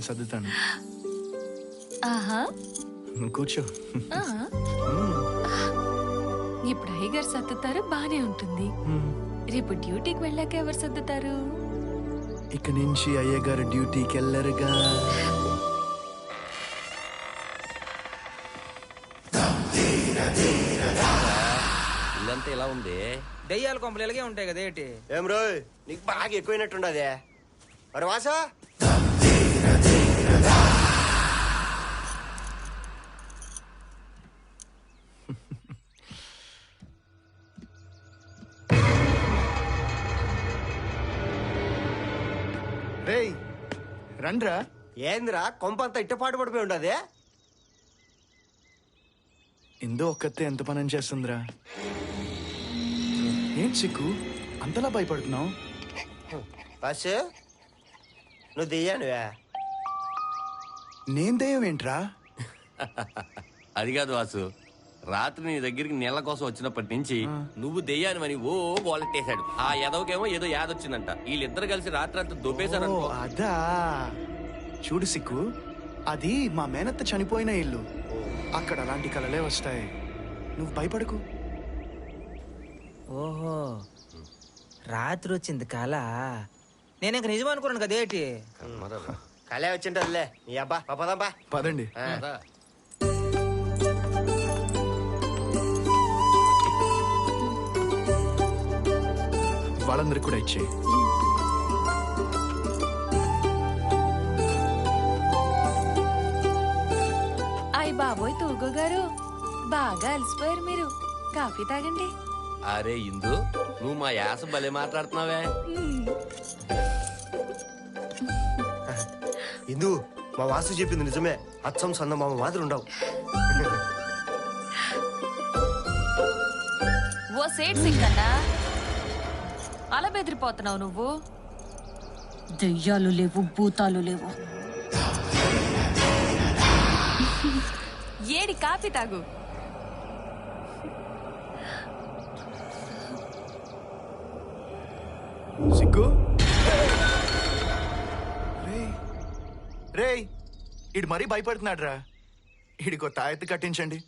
నేను సర్దుతాను. ఆహా. కూర్చో. ఇప్పుడు అయ్యగారు సర్దుతారు బానే ఉంటుంది. రేపు డ్యూటీకి వెళ్ళాక ఎవరు సర్దుతారు? ఇక నుంచి అయ్యగారు డ్యూటీకి వెళ్ళరుగా. ఇల్లంతా ఇలా ఉంది. దెయ్యాల కొంపలు ఇలాగే ఉంటాయి కదా ఏంటి? ఏం రోయ్? నీకు బాగా ఎక్కువైనట్టుండదే. మరి వాసా? రేయ్ రండ్రా. ఏందిరా కొంపంతా ఇట్టపాటు పడిపోయి ఉండదే? ఇందో ఒక్కతే ఎంత పని చేస్తుందిరా? ఏం సిక్కు అంతలా భయపడుతున్నావు? బస్ నువ్వు దియ్యానువే? నేను దయ్యం ఏంట్రా అది కాదు వాసు. రాత్రి నీ దగ్గరికి నీళ్ళ కోసం వచ్చినప్పటి నుంచి నువ్వు దెయ్యానివని ఓ గోలెట్టేశాడు ఆ ఎదవకేమో ఏదో యాదొచ్చిందంట. వీళ్ళిద్దరు కలిసి రాత్రి అంతా దొబ్బేశారు ఓ, అదా. చూడు సిక్కు అది మా మేనత్త చనిపోయిన ఇల్లు. అక్కడ అలాంటి కలలే వస్తాయి. నువ్వు భయపడకు. ఓహో. రాత్రి వచ్చింది కళ. నేను ఇంక నిజం అనుకున్నాను కదా ఏంటి? కలే వచ్చింటదిలే. నీ అబ్బా పదమ్మా పదండి. వాళ్ళందరికి కూడా ఇచ్చే అయ్ బాబోయ్ తూర్గో గారు బాగా అలసిపోయారు మీరు. కాఫీ తాగండి. అరే ఇందు నువ్వు మా యాస భలే మాట్లాడుతున్నావే. ఇందు మా వాసు చెప్పింది నిజమే. అచ్చం సన్న మామ మాదిరి ఉండవు. ఓ సేట్ సింగన్నా అలా బెదిరిపోతున్నావు నువ్వు. దెయ్యాలు లేవు భూతాలు లేవు. ఏడి కాఫీ తాగు. సిగ్గు? రేయ్ రేయ్ ఇడు మరీ భయపడుతున్నాడు రా ఇడికో తాయెత్తు కట్టించండి.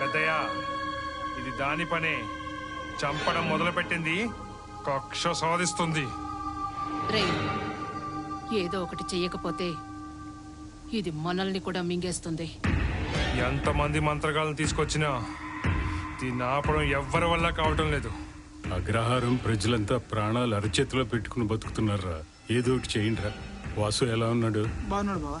పెద్దయ్య ఇది దాని పనే. చంపడం మొదలుపెట్టింది కక్ష సాధిస్తుంది. ఏదో ఒకటి చెయ్యకపోతే ఇది మనల్ని కూడా మింగేస్తుంది. ఎంతమంది మంత్రగాలను తీసుకొచ్చినా దీన్ని ఆపడం ఎవ్వరి వల్ల కావటం లేదు. అగ్రహారం ప్రజలంతా ప్రాణాలు అరచేతిలో పెట్టుకుని బతుకుతున్నారా? ఏదో ఒకటి చేయండిరా. వాసు ఎలా ఉన్నాడు? బాగున్నాడు బావా.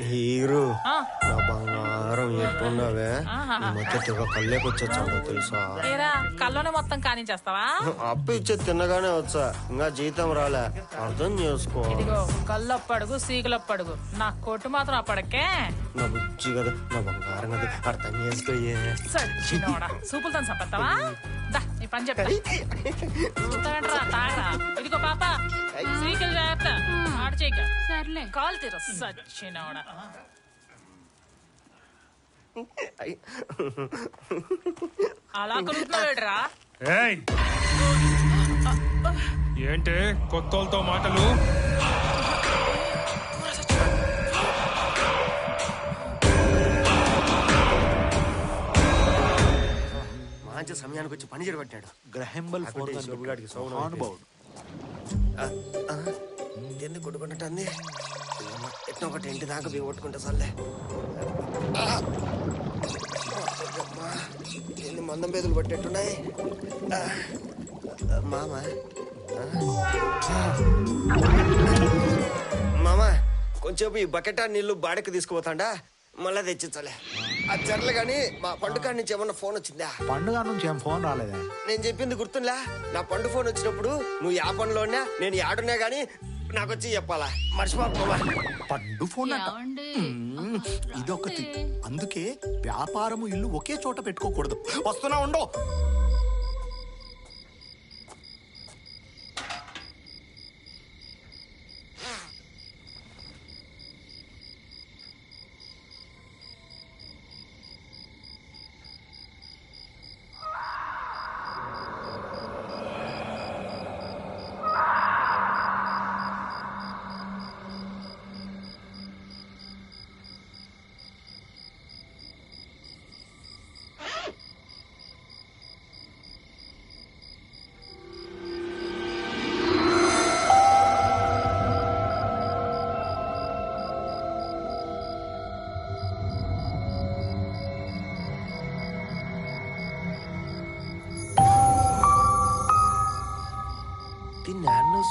హీరో. నా బంగారం ఎట్టున్నావే తెగ కళ్ళేకొచ్చొచ్చాడు తెలుసా? కల్లోనే మొత్తం కానించేస్తావా? అప్పు ఇచ్చే తిన్నగానే వచ్చా. ఇంకా జీతం రాలే. అర్థం చేసుకో. కళ్ళప్పడుగు సీకులప్పడుగు. నా కొట్టు మాత్రం అప్పటికే నా బుజ్జి కదా నా బంగారం కదా అర్థం చేసుకోయే సూపులతో సంపత్తావా దా. నీ పని చెప్తా. చూస్తావేంట్రా తాగరా. ఇదిగో పాప సీకిల్ జాగ్రత్త. ఆడు చేయక. సర్లే. కాల్ తీరు అలా కొలుగుతున్నావేట్రా ఏయ్! ఏంటే కొత్తోళ్ళతో మాటలు? మంచి సమయానికి వచ్చి పని చెడబట్టాడు గ్రహంబల్ ఫోన్ ఎందుకు కొట్టుకుంటుంది ఎట్లా ఒకటి ఇంటి దాకా బిగి కొట్టుకుంటా సర్లే. మందం బేదులు పట్టేట్టున్నాయి? మామ. మామ కొంచెం ఈ బకెట్ నీళ్ళు బాడకి తీసుకుపోతాండా? మళ్ళా తెచ్చించలే అది జరలే గాని మా పండుగ నుంచి ఏమన్నా ఫోన్ వచ్చిందా? పండుగ నుంచి ఏం ఫోన్ రాలేదా. నేను చెప్పింది గుర్తుందా? నా పండు ఫోన్ వచ్చినప్పుడు నువ్వు యా పనిలో ఉన్నా నేను యాడున్నా గానీ నాకు వచ్చి చెప్పాలా? మర్చిపోమ్మా పండు ఫోన్ అంట. మ్మ్. ఇదొకటి. అందుకే వ్యాపారము ఇల్లు ఒకే చోట పెట్టుకోకూడదు. వస్తున్నా ఉండో.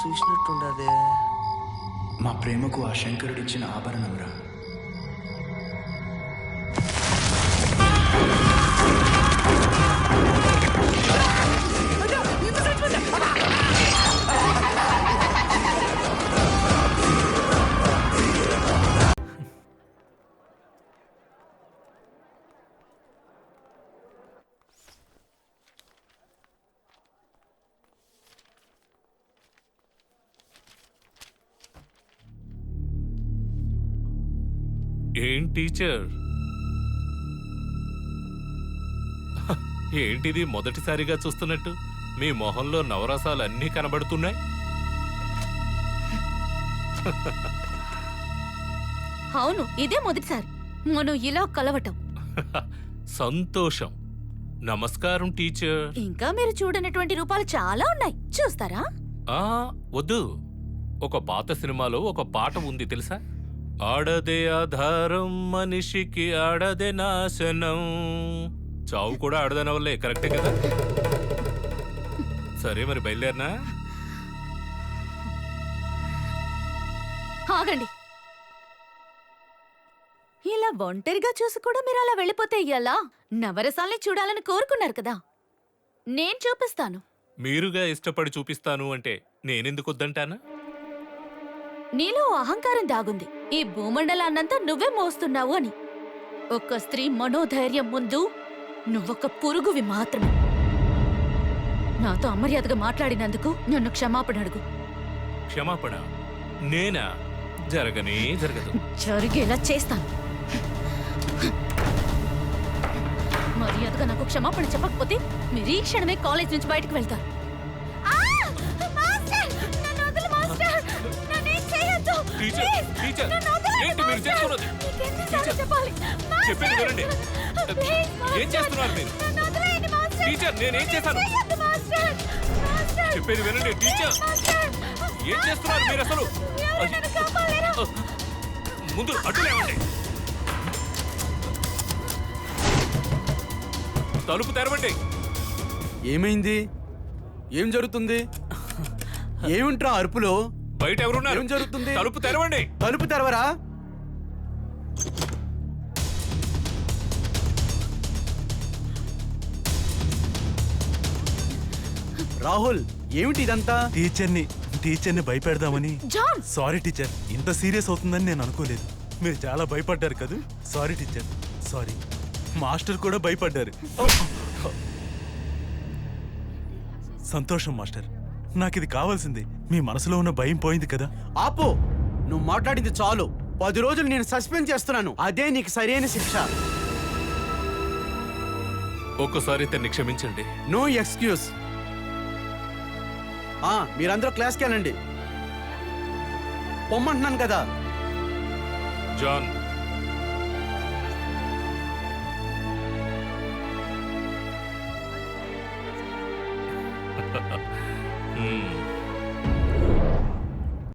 చూసినట్టుండదే. మా ప్రేమకు ఆ శంకరుడిచ్చిన ఆభరణంరా ఏం టీచర్? ఏంటిది మొదటిసారిగా చూస్తున్నట్టు? మీ మొహంలో నవరసాలు అన్నీ కనబడుతున్నాయి? అవును ఇదే మొదటిసారి. మనం ఇలా కలవటం. సంతోషం. నమస్కారం టీచర్. ఇంకా మీరు చూడనటువంటి రూపాలు చాలా ఉన్నాయి. చూస్తారా? ఆ వద్దు. ఒక పాత సినిమాలో ఒక పాట ఉంది తెలుసా? ఆడదే ఆధారం మనిషికి ఆడదే నాశనం. చావు కూడా ఆడదన వల్లే కరెక్టే కదా? సరే మరి బయలుదేరినా? ఆగండి. ఇలా ఒంటరిగా చూసి కూడా మీరు అలా వెళ్ళిపోతే ఎలా? నవరసాల్ని చూడాలని కోరుకున్నారు కదా. నేను చూపిస్తాను. మీరుగా ఇష్టపడి చూపిస్తాను అంటే నేనెందుకు వద్దంటానా? నీలో అహంకారం దాగుంది. ఈ భూమండలాన్నంతా నువ్వే మోస్తున్నావు అని. ఒక స్త్రీ మనోధైర్యం ముందు నువ్వొక పురుగువి మాత్రమే. నాతో అమర్యాదగా మాట్లాడినందుకు నన్ను క్షమాపణ అడుగు. క్షమాపణ నేనా? జరగనే జరగదు. జరిగేలా చేస్తాను. మర్యాదగా నాకు క్షమాపణ చెప్పకపోతే మీరు ఈ క్షణమే కాలేజ్ నుంచి బయటకు వెళ్తారు. టీచర్ టీచర్ ఏంటి మీరు చేస్తున్నది? చెప్పేది వినండి. ఏం చేస్తున్నారు మీరు? టీచర్ నేనేం చేశాను? చెప్పేది వినండి టీచర్ ఏం చేస్తున్నారు మీరు అసలు? ముందు అడ్డు లేవండి. తలుపు తెరవండి. ఏమైంది? ఏం జరుగుతుంది? ఏమింట్రా అరుపులో? బయట ఎవరున్నారు? ఏం జరుగుతుంది? తలుపు తెరవండి. తలుపు తెరవరా? రాహుల్ ఏమిటి ఇదంతా? టీచర్ని టీచర్ని భయపెడదామని. జాన్! సారీ టీచర్ ఇంత సీరియస్ అవుతుందని నేను అనుకోలేదు. మీరు చాలా భయపడ్డారు కదూ? Sorry teacher sorry. మాస్టర్ కూడా భయపడ్డారు. సంతోషం మాస్టర్. నాకు ఇది కావాల్సింది. మీ మనసులో ఉన్న భయం పోయింది కదా? ఆపు! నువ్వు మాట్లాడింది చాలు. పది రోజులు నేను సస్పెండ్ చేస్తున్నాను. అదే నీకు సరైన శిక్ష. ఒక్కసారి ఇతన్ని క్షమించండి. No excuse. ఆ మీరందరూ క్లాస్కి వెళ్ళండి. పొమ్మంటున్నాను కదా. జాన్.